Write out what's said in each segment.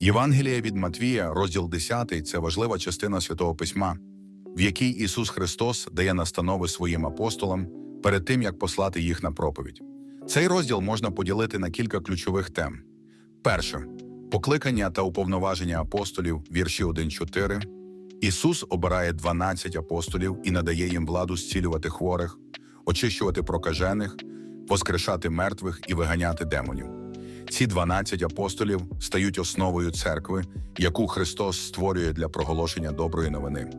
Євангелія від Матвія, розділ 10 – це важлива частина Святого Письма, в якій Ісус Христос дає настанови своїм апостолам перед тим, як послати їх на проповідь. Цей розділ можна поділити на кілька ключових тем. Перше покликання та уповноваження апостолів, вірші 1-4. Ісус обирає 12 апостолів і надає їм владу зцілювати хворих, очищувати прокажених, воскрешати мертвих і виганяти демонів. Ці 12 апостолів стають основою церкви, яку Христос створює для проголошення доброї новини.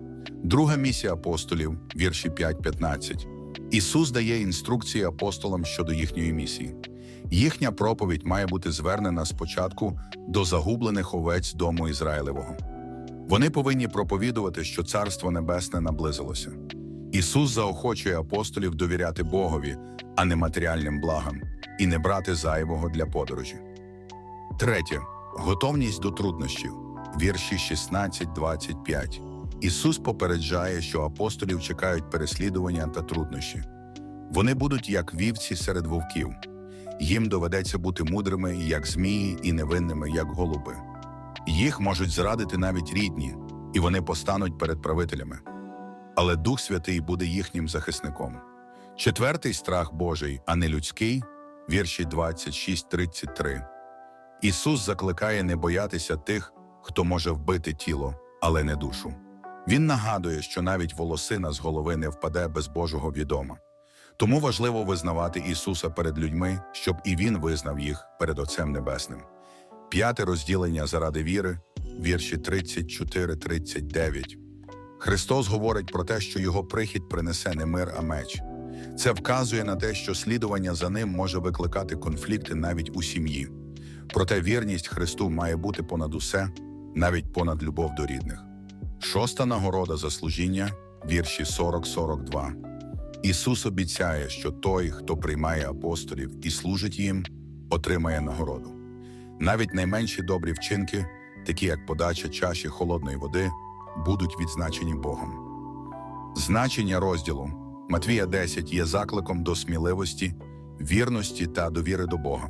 Друга місія апостолів, вірші 5-15. Ісус дає інструкції апостолам щодо їхньої місії. Їхня проповідь має бути звернена спочатку до загублених овець дому Ізраїлевого. Вони повинні проповідувати, що Царство Небесне наблизилося. Ісус заохочує апостолів довіряти Богові, а не матеріальним благам, і не брати зайвого для подорожі. Третє готовність до труднощів. Вірші 16-25. Ісус попереджає, що апостолів чекають переслідування та труднощі. Вони будуть як вівці серед вовків. Їм доведеться бути мудрими, як змії, і невинними, як голуби. Їх можуть зрадити навіть рідні, і вони постануть перед правителями. Але Дух Святий буде їхнім захисником. Четвертий страх Божий, а не людський, вірші 26-33. Ісус закликає не боятися тих, хто може вбити тіло, але не душу. Він нагадує, що навіть волосина з голови не впаде без Божого відома. Тому важливо визнавати Ісуса перед людьми, щоб і Він визнав їх перед Отцем Небесним. П'яте розділення заради віри, вірші 34-39. Христос говорить про те, що Його прихід принесе не мир, а меч. Це вказує на те, що слідування за ним може викликати конфлікти навіть у сім'ї. Проте вірність Христу має бути понад усе, навіть понад любов до рідних. Шоста нагорода за служіння, вірші 40-42. Ісус обіцяє, що той, хто приймає апостолів і служить їм, отримає нагороду. Навіть найменші добрі вчинки, такі як подача чаші холодної води, будуть відзначені Богом. Значення розділу Матвія 10 є закликом до сміливості, вірності та довіри до Бога.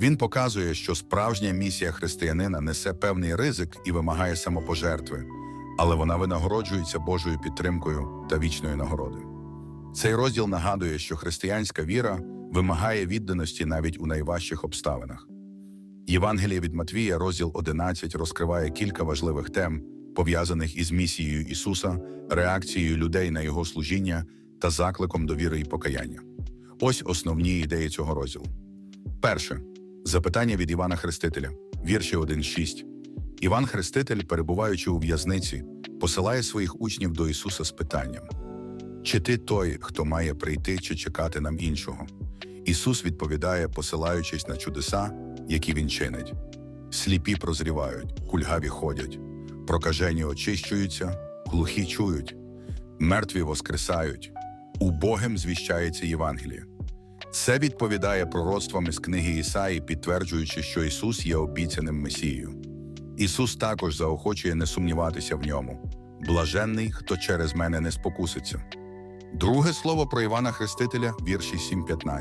Він показує, що справжня місія християнина несе певний ризик і вимагає самопожертви, але вона винагороджується Божою підтримкою та вічною нагородою. Цей розділ нагадує, що християнська віра вимагає відданості навіть у найважчих обставинах. Євангеліє від Матвія, розділ 11, розкриває кілька важливих тем, пов'язаних із місією Ісуса, реакцією людей на Його служіння та закликом до віри і покаяння. Ось основні ідеї цього розділу. Перше запитання від Івана Хрестителя, вірші 1.6. Іван Хреститель, перебуваючи у в'язниці, посилає своїх учнів до Ісуса з питанням: Чи ти той, хто має прийти чи чекати нам іншого? Ісус відповідає, посилаючись на чудеса, які він чинить. Сліпі прозрівають, кульгаві ходять, прокажені очищуються, глухі чують, мертві воскресають, убогим звіщається Євангеліє. Це відповідає пророцтвам із книги Ісаї, підтверджуючи, що Ісус є обіцяним Месією. Ісус також заохочує не сумніватися в ньому. Блаженний, хто через мене не спокуситься. Друге слово про Івана Хрестителя, вірші 7.15.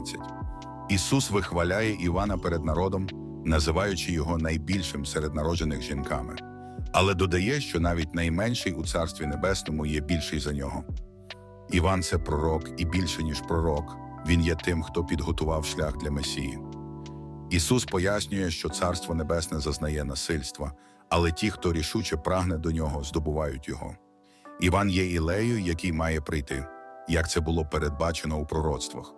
Ісус вихваляє Івана перед народом, називаючи його найбільшим серед народжених жінками, але додає, що навіть найменший у Царстві Небесному є більший за нього. Іван це пророк і більше, ніж пророк, він є тим, хто підготував шлях для Месії. Ісус пояснює, що Царство Небесне зазнає насильства, але ті, хто рішуче прагне до нього, здобувають його. Іван є Ілею, який має прийти, як це було передбачено у пророцтвах.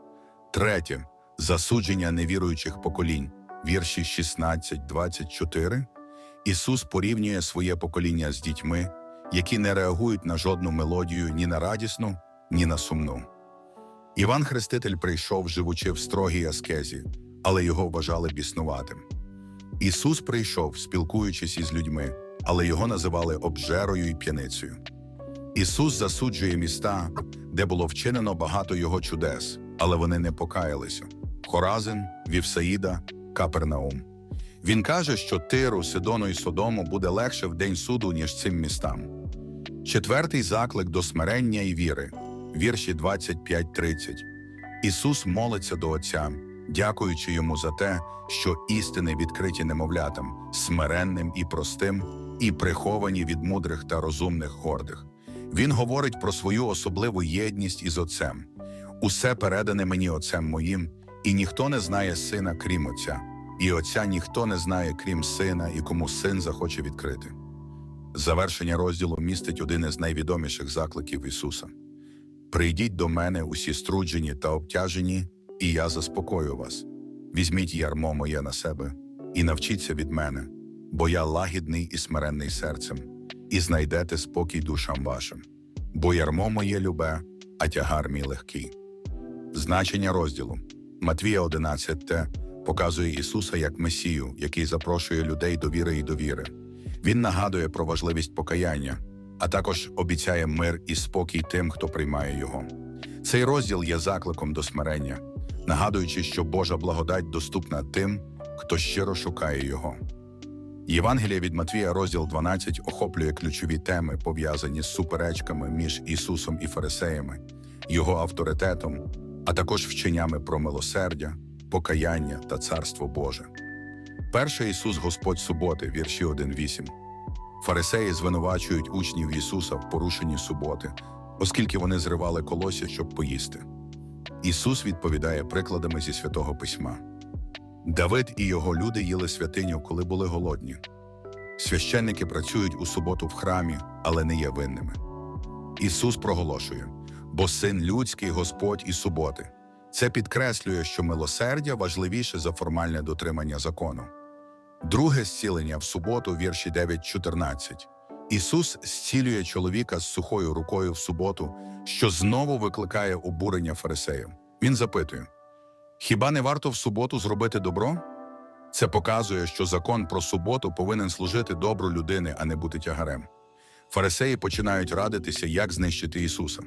Третє засудження невіруючих поколінь, вірші 16-24. Ісус порівнює своє покоління з дітьми, які не реагують на жодну мелодію ні на радісну, ні на сумну. Іван Хреститель прийшов, живучи в строгій аскезі, але його вважали біснуватим. Ісус прийшов, спілкуючись із людьми, але його називали обжерою і п'яницею. Ісус засуджує міста, де було вчинено багато його чудес, але вони не покаялися: Хоразин, Вівсаїда, Капернаум. Він каже, що Тиру, Сидону і Содому буде легше в день суду, ніж цим містам. Четвертий заклик до смирення і віри, вірші 25-30. Ісус молиться до Отця, дякуючи йому за те, що істини відкриті немовлятам, смиренним і простим, і приховані від мудрих та розумних гордих. Він говорить про свою особливу єдність із Отцем. Усе передане мені Отцем моїм, і ніхто не знає сина, крім Отця, і Отця ніхто не знає, крім сина, і кому син захоче відкрити. Завершення розділу містить один із найвідоміших закликів Ісуса. Прийдіть до мене усі струджені та обтяжені, і я заспокою вас. Візьміть ярмо моє на себе і навчіться від мене, бо я лагідний і смиренний серцем, і знайдете спокій душам вашим. Бо ярмо моє любе, а тягар мій легкий. Значення розділу Матвія 11 показує Ісуса як Месію, який запрошує людей до віри і довіри. Він нагадує про важливість покаяння, а також обіцяє мир і спокій тим, хто приймає його. Цей розділ є закликом до смирення, нагадуючи, що Божа благодать доступна тим, хто щиро шукає його. Євангелія від Матвія, розділ 12, охоплює ключові теми, пов'язані з суперечками між Ісусом і Фарисеями, його авторитетом, а також вченнями про милосердя, покаяння та Царство Боже. Перший Ісус Господь суботи, вірші 1.8. Фарисеї звинувачують учнів Ісуса в порушенні суботи, оскільки вони зривали колосся, щоб поїсти. Ісус відповідає прикладами зі святого письма. Давид і його люди їли святиню, коли були голодні. Священники працюють у суботу в храмі, але не є винними. Ісус проголошує: бо син людський Господь і суботи. Це підкреслює, що милосердя важливіше за формальне дотримання закону. Друге зцілення в суботу, вірші 9.14. Ісус зцілює чоловіка з сухою рукою в суботу, що знову викликає обурення фарисеїв. Він запитує: Хіба не варто в суботу зробити добро? Це показує, що закон про суботу повинен служити добру людини, а не бути тягарем. Фарисеї починають радитися, як знищити Ісуса.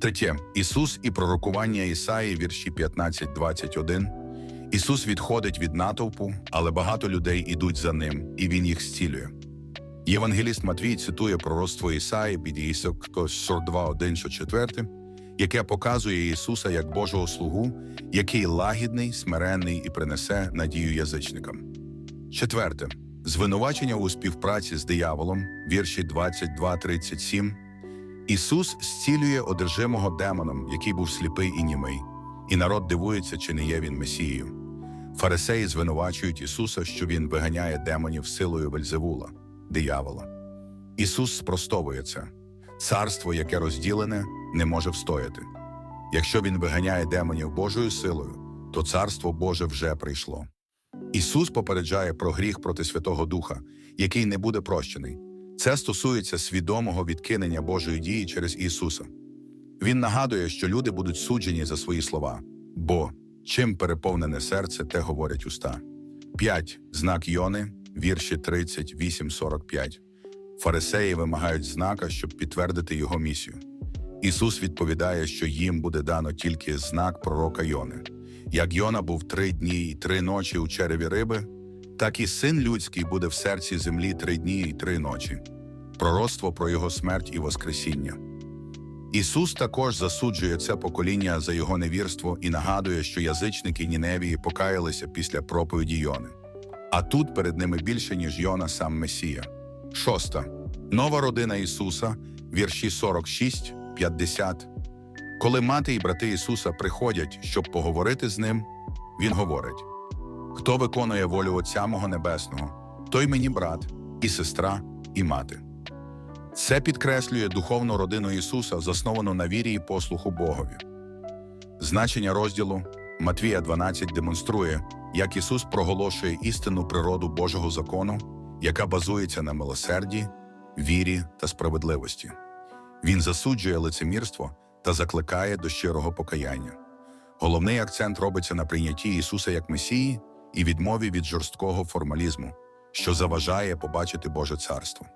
Третє Ісус і пророкування Ісаї, вірші 15-21. Ісус відходить від натовпу, але багато людей ідуть за ним, і Він їх зцілює. Євангеліст Матвій цитує пророцтво Ісаї під Ісок 42.1-4, яке показує Ісуса як Божого слугу, який лагідний, смиренний і принесе надію язичникам. Четверте звинувачення у співпраці з дияволом, вірші 22-37. Ісус зцілює одержимого демоном, який був сліпий і німий, і народ дивується, чи не є він Месією. Фарисеї звинувачують Ісуса, що Він виганяє демонів силою Вельзевула, диявола. Ісус спростовує це. Царство, яке розділене, не може встояти. Якщо Він виганяє демонів Божою силою, то Царство Боже вже прийшло. Ісус попереджає про гріх проти Святого Духа, який не буде прощений. Це стосується свідомого відкинення Божої дії через Ісуса. Він нагадує, що люди будуть суджені за свої слова, бо чим переповнене серце, те говорять уста. 5. Знак Йони, вірші 38-45. Фарисеї вимагають знака, щоб підтвердити його місію. Ісус відповідає, що їм буде дано тільки знак пророка Йони. Як Йона був три дні і три ночі у череві риби, так і син людський буде в серці землі три дні і три ночі. Пророцтво про його смерть і Воскресіння. Ісус також засуджує це покоління за його невірство і нагадує, що язичники Ніневії покаялися після проповіді Йони. А тут перед ними більше, ніж Йона сам Месія. Шоста. Нова родина Ісуса, вірші 46, 50. Коли мати і брати Ісуса приходять, щоб поговорити з ним, Він говорить: Хто виконує волю Отця мого Небесного, той мені брат, і сестра, і мати. Це підкреслює духовну родину Ісуса, засновану на вірі і послуху Богові. Значення розділу Матвія 12 демонструє, як Ісус проголошує істинну природу Божого закону, яка базується на милосерді, вірі та справедливості. Він засуджує лицемірство та закликає до щирого покаяння. Головний акцент робиться на прийнятті Ісуса як Месії і відмові від жорсткого формалізму, що заважає побачити Боже царство.